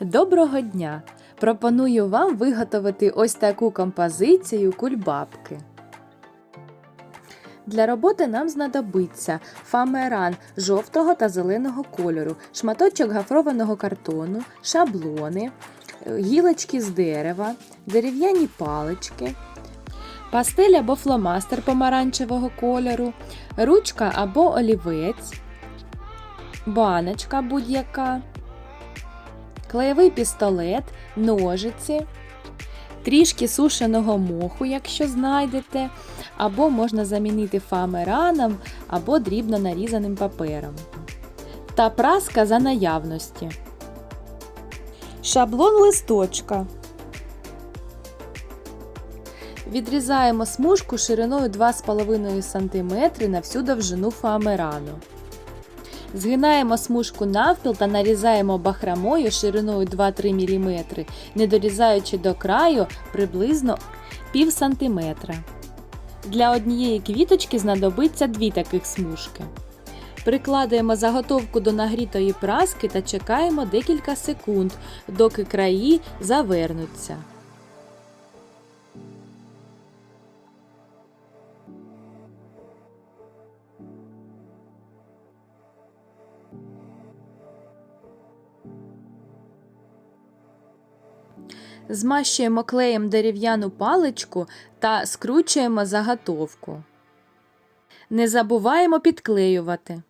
Доброго дня! Пропоную вам виготовити ось таку композицію кульбабки. Для роботи нам знадобиться фамеран жовтого та зеленого кольору, шматочок гафрованого картону, шаблони, е, гілочки з дерева, дерев'яні палички, пастель або фломастер помаранчевого кольору, ручка або олівець, баночка будь-яка, клеєвий пістолет, ножиці, трішки сушеного моху, якщо знайдете, або можна замінити фоамираном або дрібно нарізаним папером. Та праска за наявності. Шаблон листочка. Відрізаємо смужку шириною 2,5 см на всю довжину фоамирану. Згинаємо смужку навпіл та нарізаємо бахрамою шириною 2-3 мм, не дорізаючи до краю приблизно пів сантиметра. Для однієї квіточки знадобиться дві таких смужки. Прикладаємо заготовку до нагрітої праски та чекаємо декілька секунд, доки краї завернуться. Змащуємо клеєм дерев'яну паличку та скручуємо заготовку. Не забуваємо підклеювати.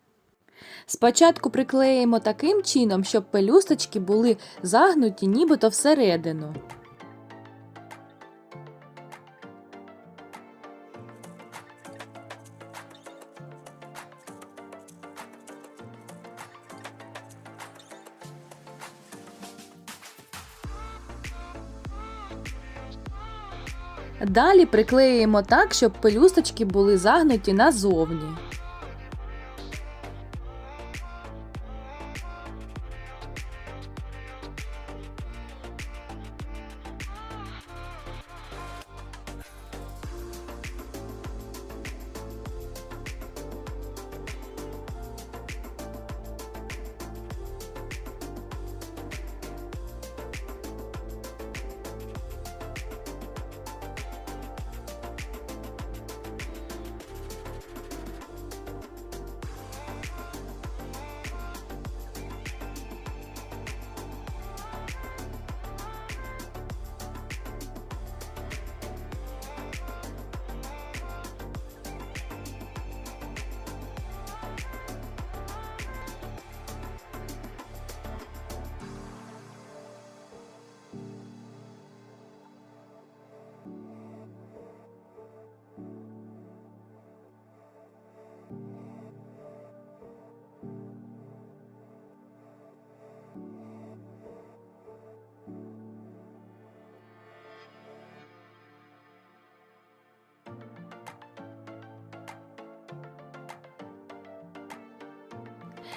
Спочатку приклеїмо таким чином, щоб пелюсточки були загнуті нібито всередину. Далі приклеїмо так, щоб пелюсточки були загнуті назовні.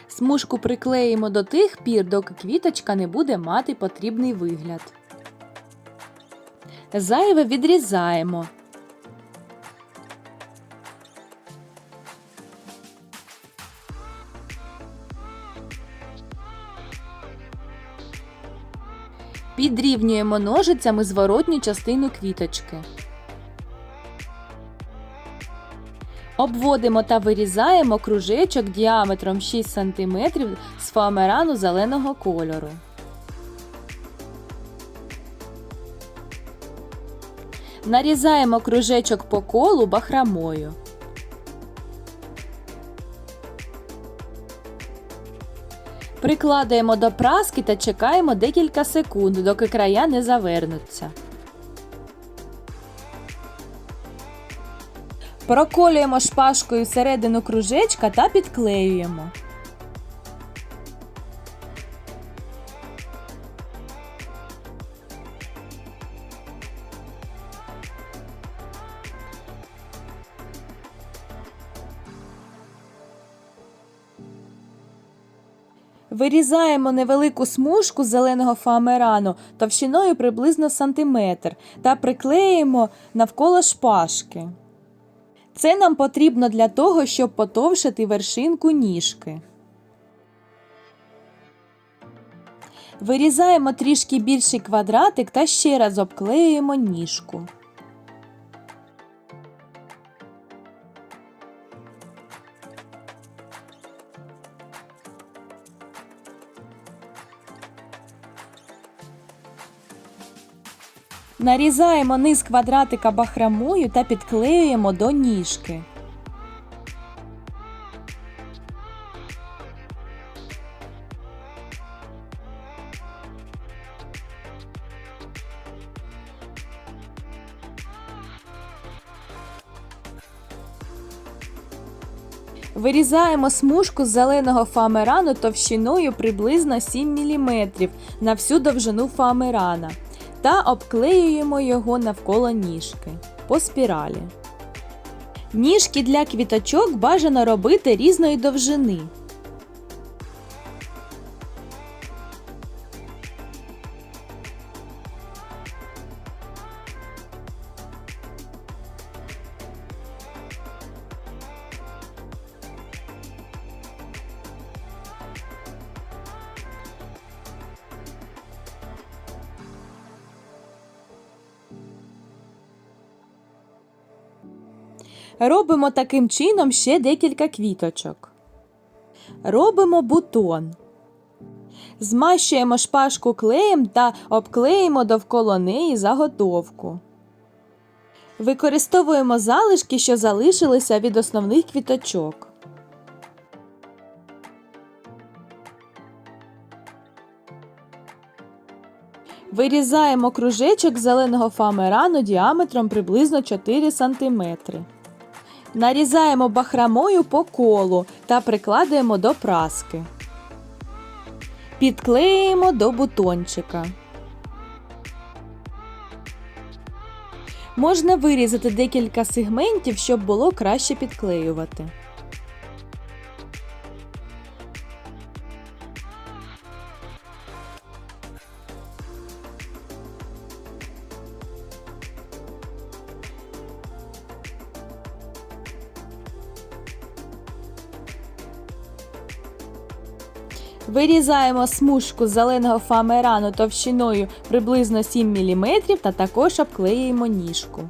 Смужку приклеїмо до тих пір, доки квіточка не буде мати потрібний вигляд. Зайве відрізаємо. Підрівнюємо ножицями зворотню частину квіточки. Обводимо та вирізаємо кружечок діаметром 6 см з фоамерану зеленого кольору. Нарізаємо кружечок по колу бахрамою. Прикладаємо до праски та чекаємо декілька секунд, доки края не завернуться. Проколюємо шпажкою середину кружечка та підклеюємо. Вирізаємо невелику смужку зеленого фоамерану товщиною приблизно сантиметр та приклеїмо навколо шпажки. Це нам потрібно для того, щоб потовшити вершинку ніжки. Вирізаємо трішки більший квадратик та ще раз обклеюємо ніжку. Нарізаємо низ квадратика бахрамою та підклеюємо до ніжки. Вирізаємо смужку з зеленого фоамирану товщиною приблизно 7 мм на всю довжину фоамирана та обклеюємо його навколо ніжки по спіралі. Ніжки для квіточок бажано робити різної довжини. Робимо таким чином ще декілька квіточок. Робимо бутон. Змащуємо шпажку клеєм та обклеїмо довкола неї заготовку. Використовуємо залишки, що залишилися від основних квіточок. Вирізаємо кружечок зеленого фоамирану діаметром приблизно 4 см. Нарізаємо бахрамою по колу та прикладаємо до праски. Підклеїмо до бутончика. Можна вирізати декілька сегментів, щоб було краще підклеювати. Вирізаємо смужку зеленого фамерану товщиною приблизно 7 мм та також обклеїмо ніжку.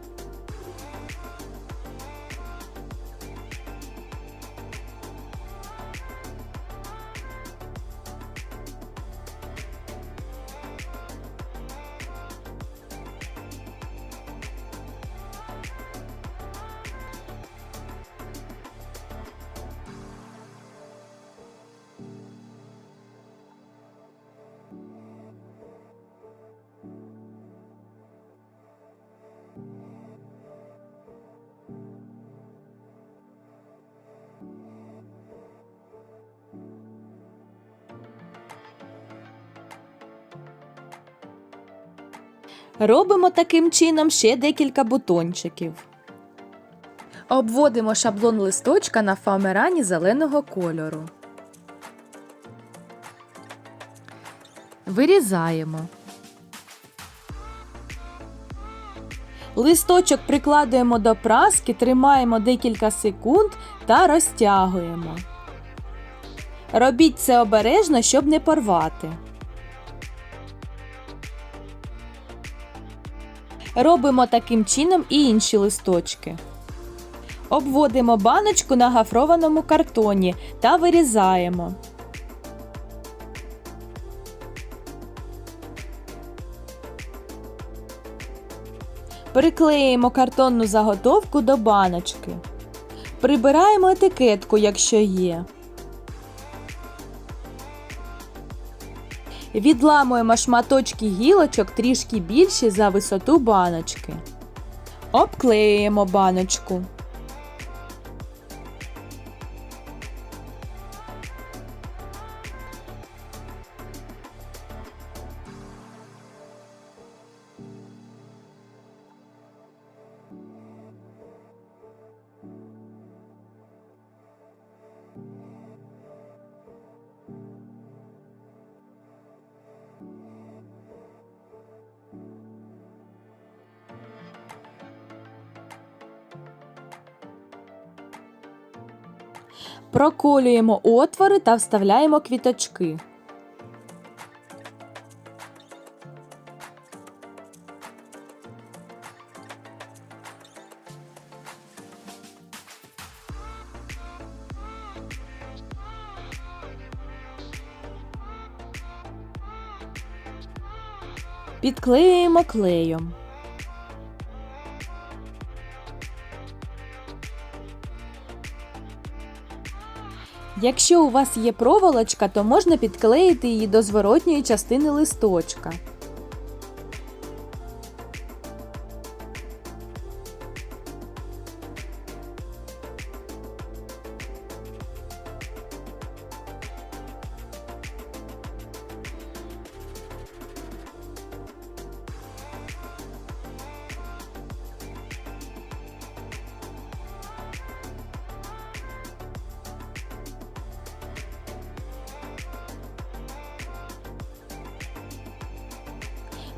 Робимо таким чином ще декілька бутончиків. Обводимо шаблон листочка на фоамирані зеленого кольору. Вирізаємо. Листочок прикладуємо до праски, тримаємо декілька секунд та розтягуємо. Робіть це обережно, щоб не порвати. Робимо таким чином і інші листочки. Обводимо баночку на гафрованому картоні та вирізаємо. Приклеїмо картонну заготовку до баночки. Прибираємо етикетку, якщо є. Відламуємо шматочки гілочок трішки більші за висоту баночки. Обклеюємо баночку. Проколюємо отвори та вставляємо квіточки. Підклеюємо клеєм. Якщо у вас є проволочка, то можна підклеїти її до зворотньої частини листочка.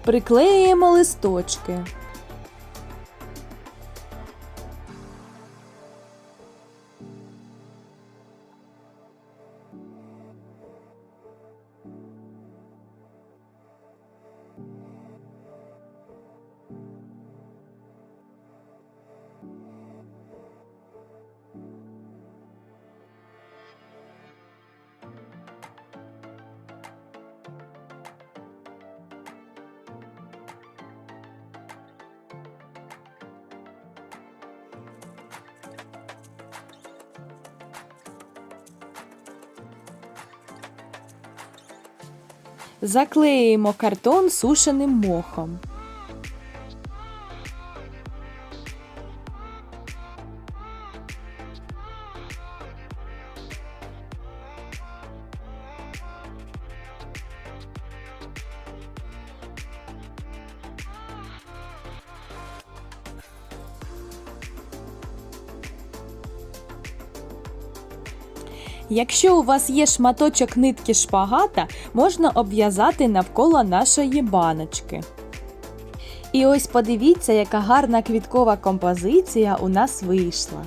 Приклеюємо листочки. Заклеюємо картон сушеним мохом. Якщо у вас є шматочок нитки шпагата, можна обв'язати навколо нашої баночки. І ось подивіться, яка гарна квіткова композиція у нас вийшла.